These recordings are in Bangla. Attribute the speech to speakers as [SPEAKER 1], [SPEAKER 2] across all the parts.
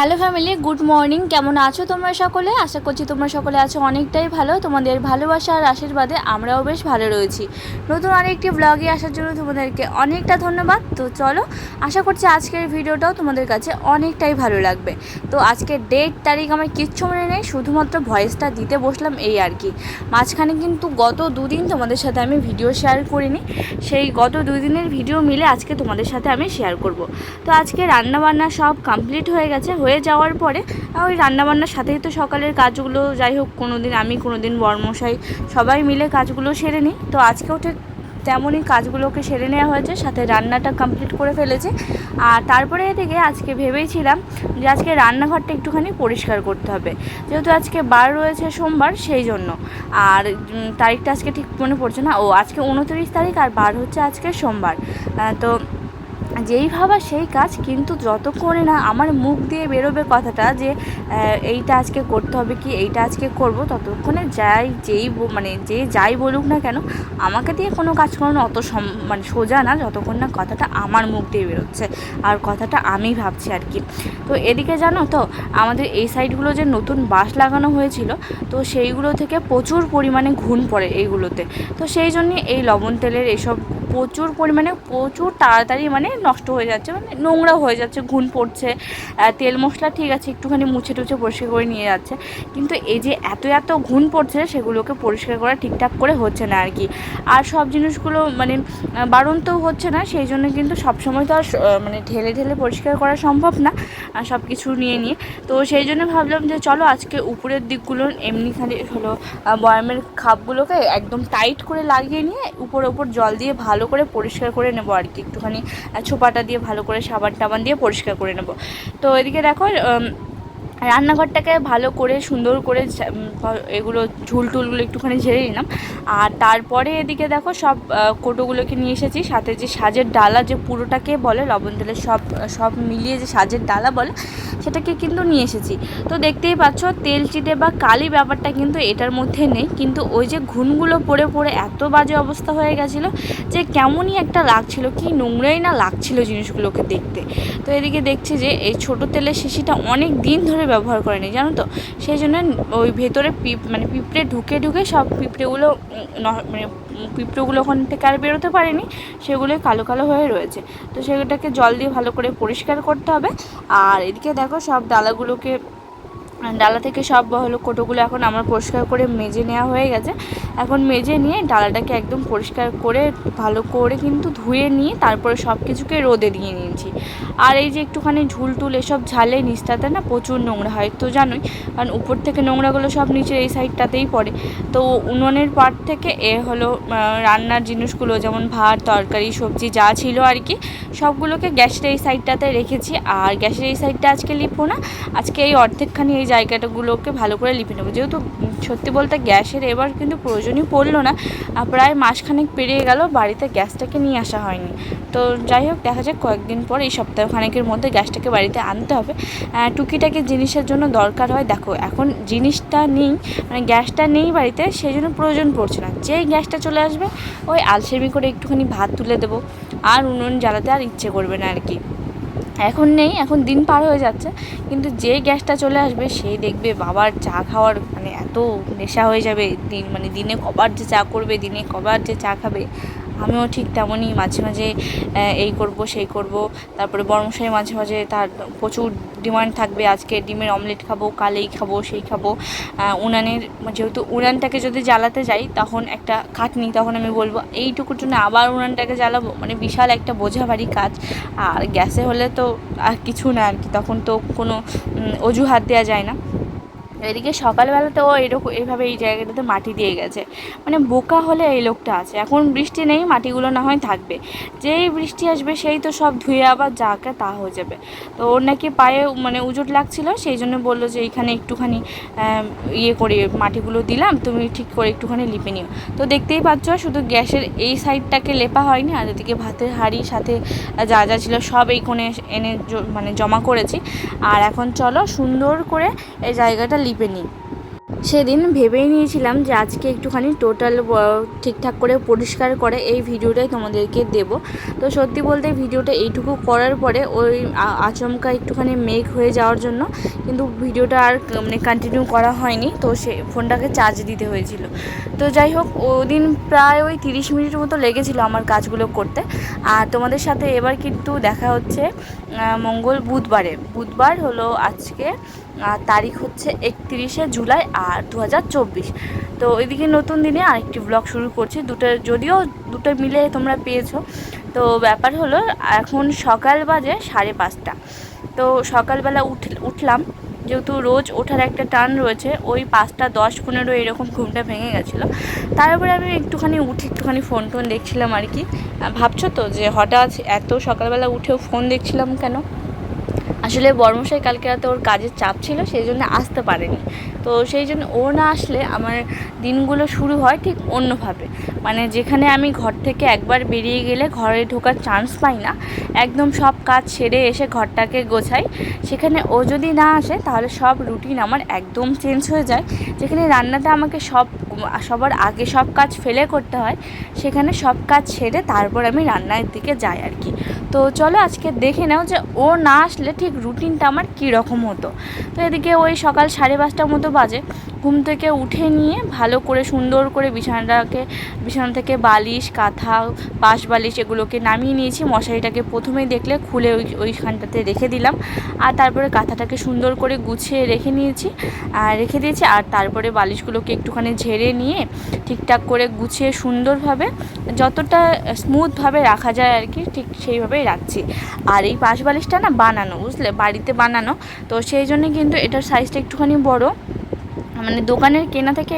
[SPEAKER 1] Hello family, good morning. কেমন আছো তোমরা সকলে? আশা করছি তোমরা সকলে আছো অনেকটাই ভালো। তোমাদের ভালোবাসা আর আশীর্বাদে আমরাও বেশ ভালো রয়েছি। নতুন আরেকটি ব্লগে আসার জন্য তোমাদেরকে অনেকটা ধন্যবাদ। তো চলো, আশা করছি আজকের ভিডিওটাও তোমাদের কাছে অনেকটাই ভালো লাগবে। তো আজকে ডেট তারিখ আমার কিচ্ছু মনে নেই, শুধুমাত্র ভয়েসটা দিতে বসলাম এই আর কি। মাঝখানে কিন্তু গত দুদিন তোমাদের সাথে আমি ভিডিও শেয়ার করিনি। সেই গত দুই দিনের ভিডিও মিলে আজকে তোমাদের সাথে আমি শেয়ার করব। তো আজকে রান্নাবান্না সব কমপ্লিট হয়ে গেছে, হয়ে যাওয়ার পরে ওই রান্নাবান্নার সাথেই তো সকালের কাজগুলো, যাই হোক কোনো দিন আমি কোনো দিন বর্মশাই, সবাই মিলে কাজগুলো সেরে নিই। তো আজকেও ঠিক তেমনই কাজগুলোকে সেরে নেওয়া হয়েছে, সাথে রান্নাটা কমপ্লিট করে ফেলেছে। আর তারপরে এদিকে আজকে ভেবেইছিলাম যে আজকে রান্নাঘরটা একটুখানি পরিষ্কার করতে হবে। যেহেতু আজকে বার রয়েছে সোমবার, সেই জন্য। আর তারিখটা আজকে ঠিক মনে পড়ছে না। ও, আজকে উনত্রিশ তারিখ আর বার হচ্ছে আজকে সোমবার। তো যেই ভাবা সেই কাজ, কিন্তু যতক্ষণে না আমার মুখ দিয়ে বেরোবে কথাটা যে এইটা আজকে করতে হবে কি, এইটা আজকে করব, ততক্ষণে যাই, যেই মানে যে যাই বলুক না কেন, আমাকে দিয়ে কোনো কাজ করানো অত সম মানে সোজা না, যতক্ষণ না কথাটা আমার মুখ দিয়ে বেরোচ্ছে, আর কথাটা আমি ভাবছি আর কি। তো এদিকে জানো তো, আমাদের এই সাইডগুলো যে নতুন বাঁশ লাগানো হয়েছিল, তো সেইগুলো থেকে প্রচুর পরিমাণে ঘুণ পড়ে এইগুলোতে। তো সেই জন্যে এই লবণ তেলের এসব প্রচুর পরিমাণে, প্রচুর তাড়াতাড়ি মানে নষ্ট হয়ে যাচ্ছে মানে নোংরা হয়ে যাচ্ছে, ঘুণ পড়ছে। তেল মশলা ঠিক আছে, একটুখানি মুছে টুছে পরিষ্কার করে নিয়ে যাচ্ছে। কিন্তু এই যে এত এত ঘুণ পড়ছে, সেগুলোকে পরিষ্কার করা ঠিকঠাক করে হচ্ছে না আর কি। আর সব জিনিসগুলো মানে বারণ তো হচ্ছে না, সেই জন্য কিন্তু সবসময় তো আর মানে ঢেলে ঢেলে পরিষ্কার করা সম্ভব না সব কিছু নিয়ে নিয়ে। তো সেই জন্য ভাবলাম যে চলো আজকে উপরের দিকগুলো এমনি খালি হলো বয়ামের খাপগুলোকে একদম টাইট করে লাগিয়ে নিয়ে উপরে উপর জল দিয়ে ভালো করে পরিষ্কার করে নেব আর কি। একটুখানি ছোপাটা দিয়ে ভালো করে সাবান টাবান দিয়ে পরিষ্কার করে নেব। তো এদিকে দেখো রান্নাঘরটাকে ভালো করে, সুন্দর করে এগুলো ঝুল টুলগুলো একটুখানি ঝেড়ে নিলাম। আর তারপরে এদিকে দেখো সব কোটোগুলোকে নিয়ে এসেছি। সাথে যে সাজের ডালা যে পুরোটাকে বলে, লবণ তেলের সব সব মিলিয়ে যে সাজের ডালা বলে, সেটাকে কিন্তু নিয়ে এসেছি। তো দেখতেই পাচ্ছ, তেল চিটে বা কালি ব্যাপারটা কিন্তু এটার মধ্যে নেই। কিন্তু ওই যে ঘুনগুলো পড়ে পড়ে এত বাজে অবস্থা হয়ে গেছিল যে কেমনই একটা লাগছিল, কি নোংরাই না লাগছিল জিনিসগুলোকে দেখতে। তো এদিকে দেখছি যে, এই ছোটো তেলের শিশিটা অনেক দিন ধরে ব্যবহার করেনি, জানো তো? সেই জন্য ওই ভেতরে পিপ মানে পিঁপড়ে ঢুকে ঢুকে সব পিঁপড়েগুলো মানে পিঁপড়েগুলো ওখান থেকে আর বেরোতে পারেনি সেগুলো কালো কালো হয়ে রয়েছে। তো সেগুলোটাকে জল দিয়ে ভালো করে পরিষ্কার করতে হবে। আর এদিকে দেখো সব ডালাগুলোকে, ডালা থেকে সব হলো কোটোগুলো এখন আমার পরিষ্কার করে মেজে নেওয়া হয়ে গেছে। এখন মেজে নিয়ে ডালাটাকে একদম পরিষ্কার করে, ভালো করে কিন্তু ধুয়ে নিয়ে তারপরে সব কিছুকে রোদে দিয়ে নিয়েছি। আর এই যে একটুখানি ঝুল টুল এসব ঝালে নিচটাতে না প্রচুর নোংরা হয়, তো জানোই, কারণ উপর থেকে নোংরাগুলো সব নিচের এই সাইডটাতেই পড়ে। তো উনুনের পাট থেকে এ হলো রান্নার জিনিসগুলো যেমন ভাত, তরকারি, সবজি যা ছিল আর কি, সবগুলোকে গ্যাসের এই সাইডটাতে রেখেছি। আর গ্যাসের এই সাইডটা আজকে লিখব না, আজকে এই অর্ধেকখানি এই জায়গাটাগুলোকে ভালো করে লিপে নেব। যেহেতু সত্যি বলতে গ্যাসের এবার কিন্তু প্রয়োজনই পড়ল না প্রায় মাসখানেক পেরিয়ে গেল, বাড়িতে গ্যাসটাকে নিয়ে আসা হয়নি। তো যাই হোক, দেখা যাক কয়েকদিন পর এই সপ্তাহখানেকের মধ্যে গ্যাসটাকে বাড়িতে আনতে হবে। টুকিটাকি জিনিসের জন্য দরকার হয়, দেখো, এখন জিনিসটা নেই মানে গ্যাসটা নেই বাড়িতে সেই জন্য প্রয়োজন পড়ছে না। যেই গ্যাসটা চলে আসবে, ওই আলসেমি করে একটুখানি ভাত তুলে দেবো, আর উনুন জ্বালাতে আর ইচ্ছে করবে না আর কি এখন নেই, এখন দিন পার হয়ে যাচ্ছে, কিন্তু যে গ্যাসটা চলে আসবে সেই দেখবে বাবার চা খাওয়ার মানে এত নেশা হয়ে যাবে, দিন মানে দিনে কবার যে চা করবে, দিনে কবার যে চা খাবে আমিও ঠিক তেমনই মাঝে মাঝে এই করব, সেই করব। তারপরে বর্মশাই মাঝে মাঝে তার প্রচুর ডিমান্ড থাকবে, আজকে ডিমের অমলেট খাব কাল এই খাব, সেই খাব। উনানের, যেহেতু উনানটাকে যদি জ্বালাতে যাই, তখন একটা খাটনি, তখন আমি বলব, এইটুকুর জন্য আবার উনানটাকে জ্বালাবো। মানে বিশাল একটা বোঝা ভারী কাজ। আর গ্যাসে হলে তো আর কিছু না আর কি, তখন তো কোনো অজুহাত দেওয়া যায় না। এদিকে সকালবেলাতেও এরকম, এইভাবে এই জায়গাটাতে মাটি দিয়ে গেছে। মানে বোকা হলে এই লোকটা আছে। এখন বৃষ্টি নেই, মাটিগুলো না হয় থাকবে। যেই বৃষ্টি আসবে, সেই তো সব ধুয়ে আবার যাকে তা হয়ে যাবে। তো ওর নাকি পায়ে মানে উজুট লাগছিল, সেই জন্য বলল যে এইখানে একটুখানি ইয়ে করে মাটিগুলো দিলাম, তুমি ঠিক করে একটুখানি লিপে নিও। তো দেখতেই পাচ্ছ, শুধু গ্যাসের এই সাইডটাকে লেপা হয়নি, আর এদিকে ভাতের হাঁড়ি সাথে যা যা ছিল সব এই কোণে এনে মানে জমা করেছি। আর এখন চলো সুন্দর করে এই জায়গাটা লিপে নিই। সেদিন ভেবেই নিয়েছিলাম যে আজকে একটুখানি টোটাল ঠিকঠাক করে পরিষ্কার করে এই ভিডিওটাই তোমাদেরকে দেব। তো সত্যি বলতে ভিডিওটা এইটুকু করার পরে ওই আচমকা একটুখানি মেঘ হয়ে যাওয়ার জন্য কিন্তু ভিডিওটা আর মানে কন্টিনিউ করা হয়নি। তো সে, ফোনটাকে চার্জ দিতে হয়েছিল। তো যাই হোক, ওদিন প্রায় ওই তিরিশ মিনিট মতো লেগেছিল আমার কাজগুলো করতে। আর তোমাদের সাথে এবার কিন্তু দেখা হচ্ছে মঙ্গল বুধবারে। বুধবার হলো আজকে তারিখ হচ্ছে একত্রিশে জুলাই আর দু হাজার চব্বিশ। তো এদিকে নতুন দিনে আরেকটি ব্লগ শুরু করছি। দুটো যদিও দুটো মিলে তোমরা পেয়েছ। তো ব্যাপার হলো, এখন সকাল বাজে সাড়ে পাঁচটা। তো সকালবেলা উঠ, উঠলাম। যেহেতু রোজ ওঠার একটা টান রয়েছে, ওই পাঁচটা দশ পনেরো এরকম ঘুমটা ভেঙে গেছিল। তারপরে আমি একটুখানি উঠে একটুখানি ফোন টোন দেখছিলাম আর কি। ভাবছ তো যে হঠাৎ এত সকালবেলা উঠেও ফোন দেখছিলাম কেন? আসলে বর্মশাই কালকে রাতে ওর কাজের চাপ ছিল, সেই জন্য আসতে পারেনি। তো সেই জন্য ও না আসলে আমার দিনগুলো শুরু হয় ঠিক অন্যভাবে। মানে যেখানে আমি ঘর থেকে একবার বেরিয়ে গেলে ঘরে ঢোকার চান্স পাই না, একদম সব কাজ সেরে এসে ঘরটাকে গোছাই। সেখানে ও যদি না আসে, তাহলে সব রুটিন আমার একদম চেঞ্জ হয়ে যায়। যেখানে রান্নাটা আমাকে সব সবার আগে সব কাজ ফেলে করতে হয়, সেখানে সব কাজ সেরে তারপর আমি রান্নার দিকে যাই আর কি। তো চলো আজকে দেখে নাও যে ও না আসলে ঠিক রুটিনটা আমার কীরকম হতো। তো এদিকে ওই সকাল সাড়ে পাঁচটার মতো বাজে। ঘুম থেকে উঠে নিয়ে ভালো করে সুন্দর করে বিছানাটাকে, বিছানা থেকে বালিশ, কাঁথা, পাশ বালিশ এগুলোকে নামিয়ে নিয়েছি। মশারিটাকে প্রথমেই দেখলে খুলে ওই, ওইখানটাতে রেখে দিলাম। আর তারপরে কাঁথাটাকে সুন্দর করে গুছিয়ে রেখে নিয়েছি, আর রেখে দিয়েছি। আর তারপরে বালিশগুলোকে একটুখানি ঝেড়ে নিয়ে ঠিকঠাক করে গুছিয়ে সুন্দরভাবে যতটা স্মুথভাবে রাখা যায় আর কি, ঠিক সেইভাবেই রাখছি। আর এই পাশ বালিশটা না বানানো, বুঝলে? বাড়িতে বানানো। তো সেই জন্য কিন্তু এটার সাইজটা একটুখানি বড়। মানে দোকানের কেনা থেকে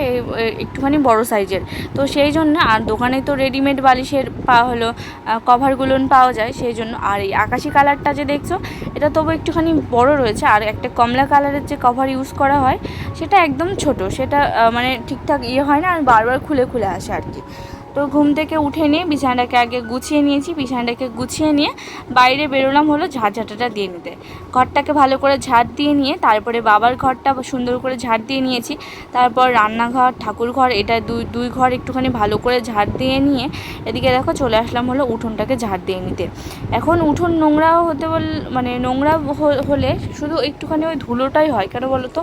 [SPEAKER 1] একটুখানি বড় সাইজের। তো সেই জন্য আর দোকানে তো রেডিমেড বালিশের পাওয়া হলো কভারগুলো পাওয়া যায়, সেই জন্য আর এই আকাশি কালারটা যে দেখছ, এটা তবু একটুখানি বড় রয়েছে, আর একটা কমলা কালারের যে কভার ইউজ করা হয়, সেটা একদম ছোট, সেটা মানে ঠিকঠাক ইয়ে হয় না, আর বারবার খুলে খুলে আসে আর কি। তো ঘুম থেকে উঠে নিয়ে বিছানাটাকে আগে গুছিয়ে নিয়েছি, বিছানাটাকে গুছিয়ে নিয়ে বাইরে বেরোলাম হলো ঝাঁটাটা দিয়ে নিতে। ঘরটাকে ভালো করে ঝাড় দিয়ে নিয়ে তারপরে বাবার ঘরটা সুন্দর করে ঝাড় দিয়ে নিয়েছি। তারপর রান্নাঘর ঠাকুর ঘর এটা দুই দুই ঘর একটুখানি ভালো করে ঝাড় দিয়ে নিয়ে এদিকে দেখো চলে আসলাম হলো উঠোনটাকে ঝাড় দিয়ে নিতে। এখন উঠোন নোংরা হতে বল মানে নোংরা হলে শুধু একটুখানি ওই ধুলোটাই হয়। কেন বলো তো?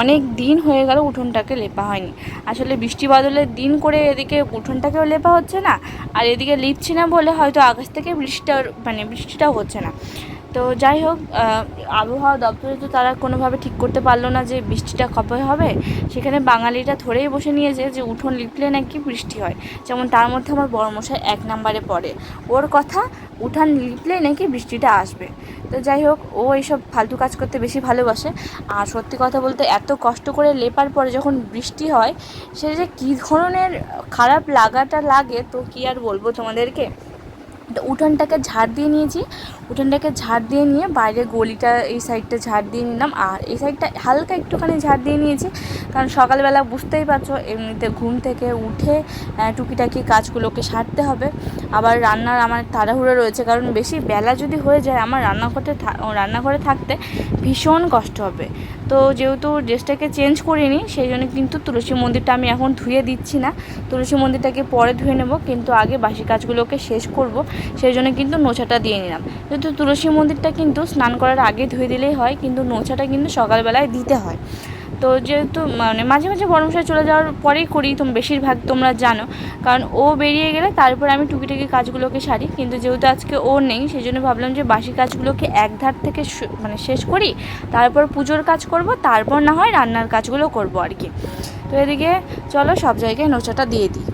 [SPEAKER 1] অনেক দিন হয়ে গেল উঠোনটাকে লেপা হয়নি। আসলে বৃষ্টি বাদলের দিন করে এদিকে উঠোনটাকেও লেপা হচ্ছে না। আর এদিকে লিপছি না বলে হয়তো আকাশ থেকে বৃষ্টিটা মানে বৃষ্টিটাও হচ্ছে না। তো যাই হোক আবহাওয়া দপ্তরে তো তারা কোনোভাবে ঠিক করতে পারল না যে বৃষ্টিটা কবে হবে। সেখানে বাঙালিটা ধরেই বসে নিয়েছে যে উঠোন লিপলে নাকি বৃষ্টি হয়। যেমন তার মধ্যে আমার বড় মশাই এক নাম্বারে পড়ে। ওর কথা, উঠান লিপলে নাকি বৃষ্টিটা আসবে। তো যাই হোক, ও এইসব ফালতু কাজ করতে বেশি ভালোবাসে। আর সত্যি কথা বলতে এত কষ্ট করে লেপার পরে যখন বৃষ্টি হয়, সে যে কী ধরনের খারাপ লাগাটা লাগে, তো কী আর বলব তোমাদেরকে? উঠোনটাকে ঝাড় দিয়ে নিয়েছি। উঠানটাকে ঝাড় দিয়ে নিয়ে বাইরে গলিটা, এই সাইডটা ঝাড় দিয়ে নিলাম। আর এই সাইডটা হালকা একটুখানি ঝাড় দিয়ে নিয়েছি। কারণ সকালবেলা বুঝতেই পারছ, এমনিতে ঘুম থেকে উঠে টুকিটাকি কাজগুলোকে সারতে হবে। আবার রান্নার আমার তাড়াহুড়ো রয়েছে, কারণ বেশি বেলা যদি হয়ে যায়, আমার রান্নাঘরে রান্নাঘরে থাকতে ভীষণ কষ্ট হবে। তো যেহেতু ড্রেসটাকে চেঞ্জ করিনি সেই জন্য কিন্তু তুলসী মন্দিরটা আমি এখন ধুয়ে দিচ্ছি না। তুলসী মন্দিরটাকে পরে ধুয়ে নেব, কিন্তু আগে বাসি কাজগুলোকে শেষ করব সেই জন্য কিন্তু নোছাটা দিয়ে নিলাম। যেহেতু তুলসী মন্দিরটা কিন্তু স্নান করার আগে ধুয়ে দিলেই হয়, কিন্তু নোছাটা কিন্তু সকালবেলায় দিতে হয়। তো যেহেতু মানে মাঝে মাঝে বরমশাই চলে যাওয়ার পরেই করি, তুমি, বেশিরভাগ তোমরা জানো। কারণ ও বেরিয়ে গেলে তারপর আমি টুকিটাকি কাজগুলোকে সারি। কিন্তু যেহেতু আজকে ও নেই সেই জন্য ভাবলাম যে বাসি কাজগুলোকে এক ধার থেকে মানে শেষ করি, তারপর পুজোর কাজ করব, তারপর না হয় রান্নার কাজগুলো করব আর কি। তো এদিকে চলো সব জায়গায় নোচাটা দিয়ে দিই।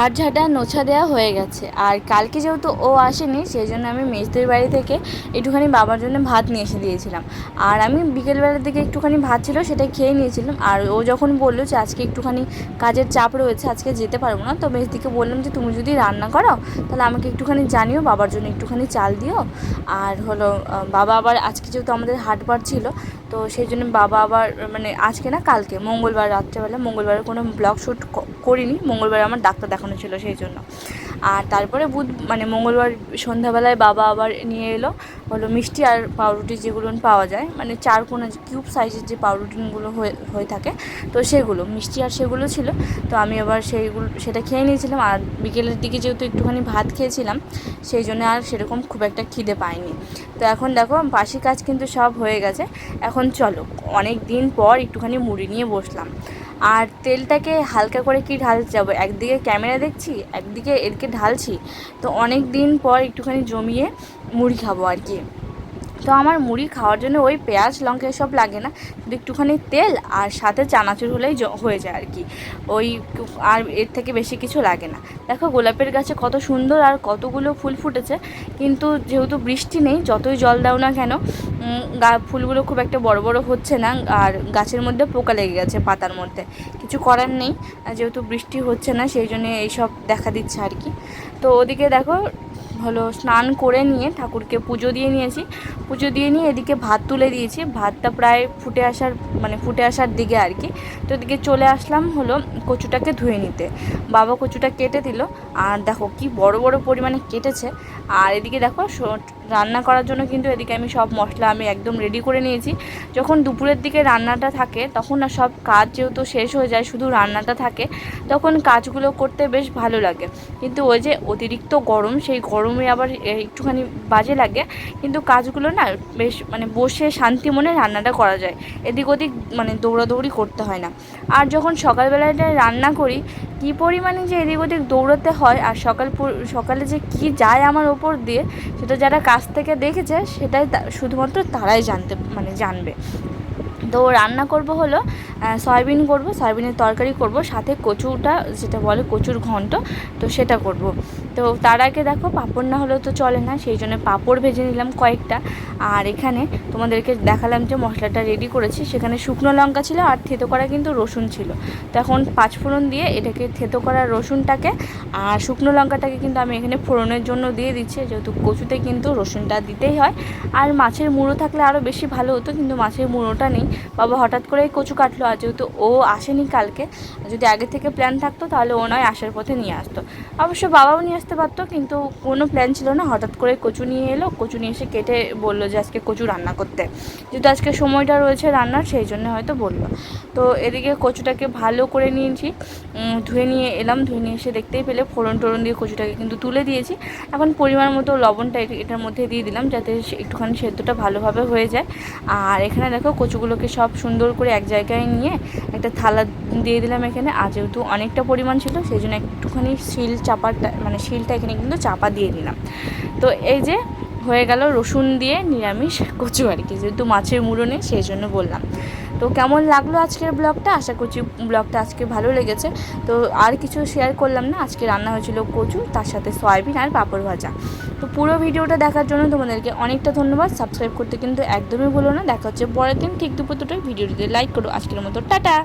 [SPEAKER 1] ঝাড় ঝাঁটা নোছা দেওয়া হয়ে গেছে। আর কালকে যেহেতু ও আসেনি সেই জন্য আমি মেজদের বাড়ি থেকে একটুখানি বাবার জন্য ভাত নিয়ে এসে দিয়েছিলাম। আর আমি বিকেলবেলার দিকে একটুখানি ভাত ছিল, সেটা খেয়ে নিয়েছিলাম। আর ও যখন বলল যে আজকে একটুখানি কাজের চাপ রয়েছে, আজকে যেতে পারব না, তো মেজদিকে বললাম যে তুমি যদি রান্না করো, তাহলে আমাকে একটুখানি জানিও, বাবার জন্য একটুখানি চাল দিও। আর হলো বাবা আবার আজকে যেহেতু আমাদের হাটবার ছিল তো সেই জন্য বাবা আবার মানে আজকে না কালকে, মঙ্গলবার রাত্রেবেলা মঙ্গলবারে কোনো ব্লগ শ্যুট করিনি। মঙ্গলবার আমার ডাক্তার দেখানো ছিল সেই জন্য। আর তারপরে বুধ মানে মঙ্গলবার সন্ধ্যাবেলায় বাবা আবার নিয়ে এলো হলো মিষ্টি আর পাউরুটি যেগুলো পাওয়া যায় মানে চার কোনা কিউব সাইজের যে পাউরুটিগুলো হয়ে হয়ে থাকে, তো সেগুলো, মিষ্টি আর সেগুলো ছিল, তো আমি আবার সেইগুলো, সেটা খেয়ে নিয়েছিলাম, আর বিকেলের দিকে যেহেতু একটুখানি ভাত খেয়েছিলাম, সেই জন্য আর সেরকম খুব একটা খিদে পাইনি। তো এখন দেখো, বাসি কাজ কিন্তু সব হয়ে গেছে, এখন চলো, অনেক দিন পর একটুখানি মুড়ি নিয়ে বসলাম। আর তেলটাকে হালকা করে কি ঢাল যাব? একদিকে ক্যামেরা দেখছি, একদিকে এরকে ঢালছি। তো অনেক দিন পর একটুখানি জমিয়ে মুড়ি খাব আর কি। তো আমার মুড়ি খাওয়ার জন্য ওই পেঁয়াজ, লঙ্কা এসব লাগে না। শুধু একটুখানি তেল আর সাথে চানাচুর হলেই হয়ে যায় আর কি। ওই আর এর থেকে বেশি কিছু লাগে না। দেখো গোলাপের গাছে কত সুন্দর আর কতগুলো ফুল ফুটেছে। কিন্তু যেহেতু বৃষ্টি নেই, যতই জল দাও না কেন ফুলগুলো খুব একটা বড় বড় হচ্ছে না। আর গাছের মধ্যে পোকা লেগে গেছে পাতার মধ্যে। কিছু করার নেই। যেহেতু বৃষ্টি হচ্ছে না, সেই জন্য এইসব দেখা দিচ্ছে আর কি। তো ওদিকে দেখো হলো স্নান করে নিয়ে ঠাকুরকে পুজো দিয়ে নিয়েছি। পুজো দিয়ে নিয়ে এদিকে ভাত তুলে দিয়েছি। ভাতটা প্রায় ফুটে আসার মানে ফুটে আসার দিকে আর কি। তো এদিকে চলে আসলাম হলো কচুটাকে ধুয়ে নিতে। বাবা কচুটা কেটে দিল। আর দেখো কি বড় বড় পরিমাণে কেটেছে। আর এদিকে দেখো রান্না করার জন্য কিন্তু এদিকে আমি সব মশলা আমি একদম রেডি করে নিয়েছি। যখন দুপুরের দিকে রান্নাটা থাকে, তখন না সব কাজ যেহেতু শেষ হয়ে যায়, শুধু রান্নাটা থাকে, তখন কাজগুলো করতে বেশ ভালো লাগে। কিন্তু ওই যে অতিরিক্ত গরম, সেই গরমে আবার একটুখানি বাজে লাগে, কিন্তু কাজগুলো না বেশ মানে বসে শান্তি মনে রান্নাটা করা যায়। এদিক ওদিক মানে দৌড়াদৌড়ি করতে হয় না। আর যখন সকালবেলাটা রান্না করি কী পরিমাণে যে এদিক ওদিক দৌড়াতে হয় আর সকাল সকালে যে কি যায় আমার ওপর দিয়ে, সেটা যারা কাছ থেকে দেখেছে, সেটাই শুধুমাত্র তারাই জানতে মানে জানবে। তো রান্না করব হলো সয়াবিন করব, সয়াবিনের তরকারি করব, সাথে কচুটা, যেটা বলে কচুর ঘন্ট, তো সেটা করব। তো তার আগে দেখো, পাঁপড় না হলেও তো চলে না, সেই জন্য পাঁপড় ভেজে নিলাম কয়েকটা। আর এখানে তোমাদেরকে দেখালাম যে মশলাটা রেডি করেছি, সেখানে শুকনো লঙ্কা ছিল আর থেতো করা কিন্তু রসুন ছিল। তো এখন পাঁচফোড়ন দিয়ে এটাকে থেতো করা রসুনটাকে, আর শুকনো লঙ্কাটাকে কিন্তু আমি এখানে ফোড়নের জন্য দিয়ে দিচ্ছি, যেহেতু কচুতে কিন্তু রসুনটা দিতেই হয়। আর মাছের মুড়ো থাকলে আরও বেশি ভালো হতো, কিন্তু মাছের মুড়োটা নেই। বাবা হঠাৎ করেই কচু কাটলো, আর যেহেতু ও আসেনি কালকে, যদি আগে থেকে প্ল্যান থাকতো তাহলে ও নয়, আসার পথে নিয়ে আসতো। অবশ্য বাবাও নিয়ে আসতে পারতো, কিন্তু কোনো প্ল্যান ছিল না। হঠাৎ করে কচু নিয়ে এলো। কচু নিয়ে এসে কেটে বলল যে, আজকে কচু রান্না করতে। যেহেতু আজকে সময়টা রয়েছে রান্নার, সেই জন্য হয়তো বলল। তো এদিকে কচুটাকে ভালো করে নিয়েছি। ধুয়ে নিয়ে এলাম। ধুয়ে নিয়ে এসে দেখতেই পেলে ফোড়ন টোড়ন দিয়ে কচুটাকে কিন্তু তুলে দিয়েছি। এখন পরিমাণ মতো লবণটা এটার মধ্যে দিয়ে দিলাম যাতে একটুখানি সেদ্ধটা ভালোভাবে হয়ে যায়। আর এখানে দেখো কচুগুলোকে সব সুন্দর করে এক জায়গায় নিয়ে একটা থালা দিয়ে দিলাম এখানে। আর যেহেতু অনেকটা পরিমাণ ছিল সেই জন্য একটুখানি শিল চাপাটা মানে শিলটা এখানে কিন্তু চাপা দিয়ে দিলাম। তো এই যে হয়ে গেল রসুন দিয়ে নিরামিষ কচু আর কি, যেহেতু মাছের মুড়ো নেই সেই জন্য বললাম। তো কেমন লাগল আজকের ব্লগটা? আশা করছি ব্লগটা আজকে ভালো লেগেছে। তো আর কিছু শেয়ার করলাম না, আজকে রান্না হয়েছিল কচু, তার সাথে সয়াবিন আর পাঁপড় ভাজা। তো পুরো ভিডিওটা দেখার জন্য তোমাদেরকে অনেকটা ধন্যবাদ। সাবস্ক্রাইব করতে কিন্তু একদমই ভুলো না। দেখা হচ্ছে পরের দিন ঠিক দুপুর দুটোয়। ভিডিওটিতে লাইক করো। আজকের মতো টাটা!